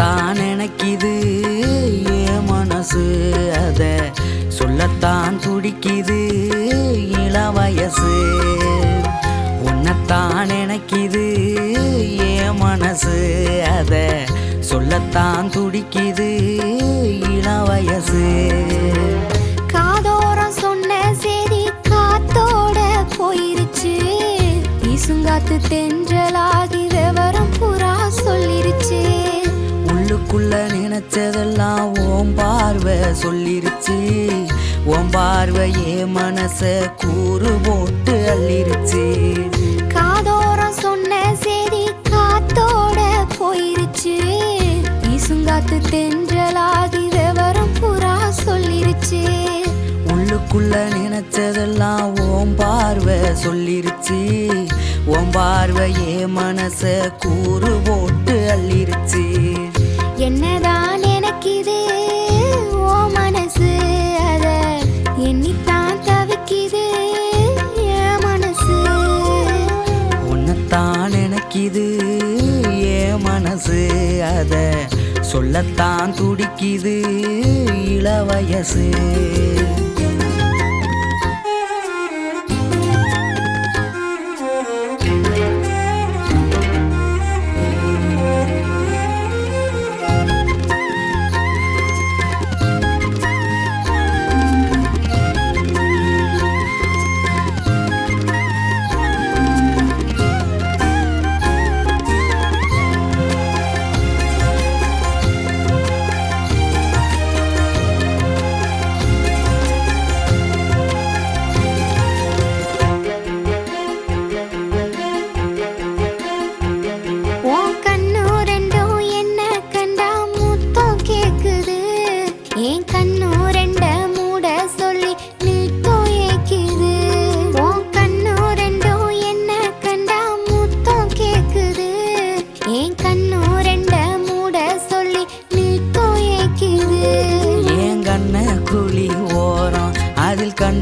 சொல்லத்தான் நினைக்குது. ஏ மனசு அதை சொல்லத்தான் துடிக்குது. இள வயசு உன்னத்தான் நினைக்குது. ஏ மனசு அதை சொல்லத்தான் துடிக்குது. இள வயசு காதோரம் சொன்ன சரி காத்தோட போயிருச்சு. இசுங்காத்து தென்றலாகி விவரம் போ உள்ளுக்குள்ள நினைச்சதெல்லாம் ஓம் பார்வை சொல்லிருச்சு. ஓம் பார்வையே மனச கூறு போட்டு அள்ளிருச்சு. காதோரம் சொன்ன செய்தி காத்தோட போயிருச்சு. வீசுங்காத்து தென்றலாகி விவரம் புறா சொல்லிருச்சு. உள்ளுக்குள்ள நினைச்சதெல்லாம் ஓம் பார்வை சொல்லிருச்சு. ஓம் பார்வையே மனச கூறு போட்டு அள்ளிருச்சு. என்னதான் நினைக்குது ஓ மனசு அத எண்ணித்தான் தவிக்குது. என் மனசு? உன்னைத்தான் நினைக்குது என் மனசு அத சொல்லத்தான் துடிக்குது. இளவயசு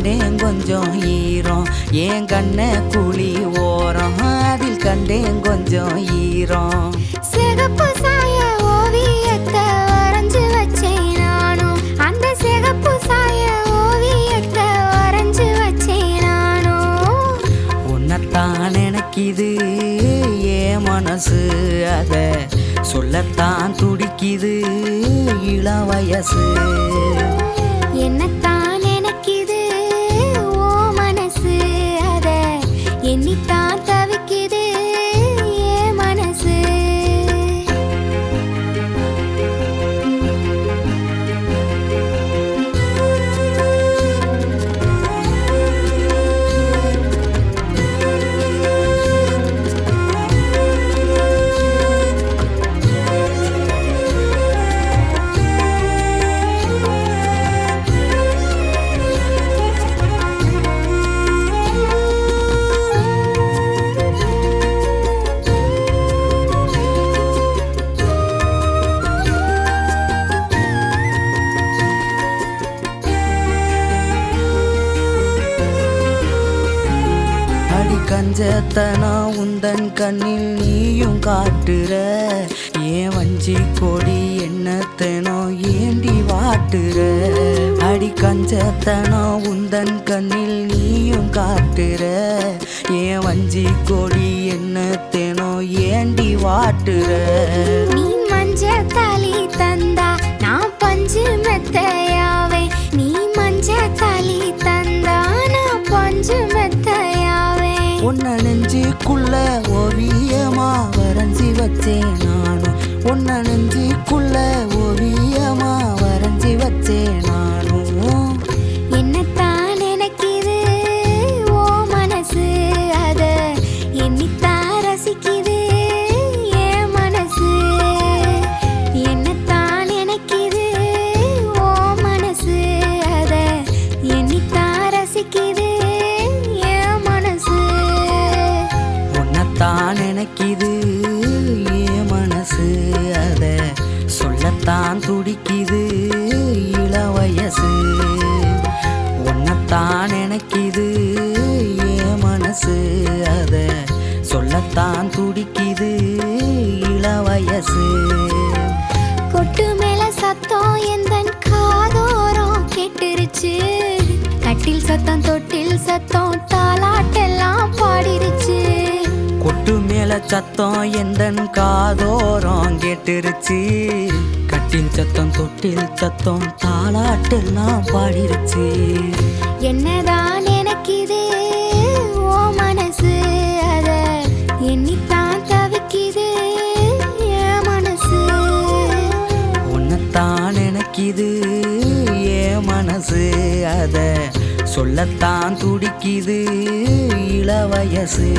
கண்டேன் கொஞ்சம் ஈரம். என் கண்ண குழி ஓரம். அதில் கண்டேன் கொஞ்சம் ஈரம். சிகப்பு சாய ஓவியத்தை வரைஞ்சு வச்சேன் நானும். அந்த சிகப்பு சாய ஓவியத்தை வரைஞ்சு வச்சேன் நானும். உன்னைத்தான் நினைக்குது என் மனசு அத. சொல்லத்தான் துடிக்குது இள வயசு. என்னத்தான் அடி கஞ்சத்தனா உந்தன் கண்ணில் நீயும் காட்டுற. ஏன் வஞ்சி கொடி என்னத்தனோ ஏண்டி வாட்டுற. அடி கஞ்சத்தனா உந்தன் கண்ணில் நீயும் காட்டுற. ஏன் வஞ்சி கொடி என்னத்தனோ ஏண்டி வாட்டுற. நீ மஞ்ச தாலி தந்தா நான் பஞ்சு மெத்தையா உன்னை நெஞ்சுக்குள்ள ஓவியமா வரைஞ்சி வச்சேன் நானும். உன்னை நெஞ்சுக்குள்ள ஓவியமா வரைஞ்சி வச்சேன் மனசு அத சொல்லத்தான் துடிக்குது இள வயசு. உன்னத்தான் நினைக்குது என் மனசு. அத சொல்லத்தான் துடிக்குது இள வயசு. கொட்டு மேல சத்தம் எந்தன் காதோரம் கேட்டுருச்சு. கட்டில் சத்தம் தொட்டில் சத்தம் தாலாட்டெல்லாம் பாடிருச்சு. மேல சத்தம் எந்தன் காதோரம் கேட்டுருச்சு? கட்டில் சத்தம் தொட்டில் சத்தம் தாளாட்டெல்லாம் பாடிருச்சு. என்னதான் நினைக்குது ஓ மனசு அத எண்ணித்தான் தவிக்குது. என் மனசு? உன்னைத்தான் நினைக்குது ஏன் மனசு அத சொல்லத்தான் துடிக்குது இளவயசு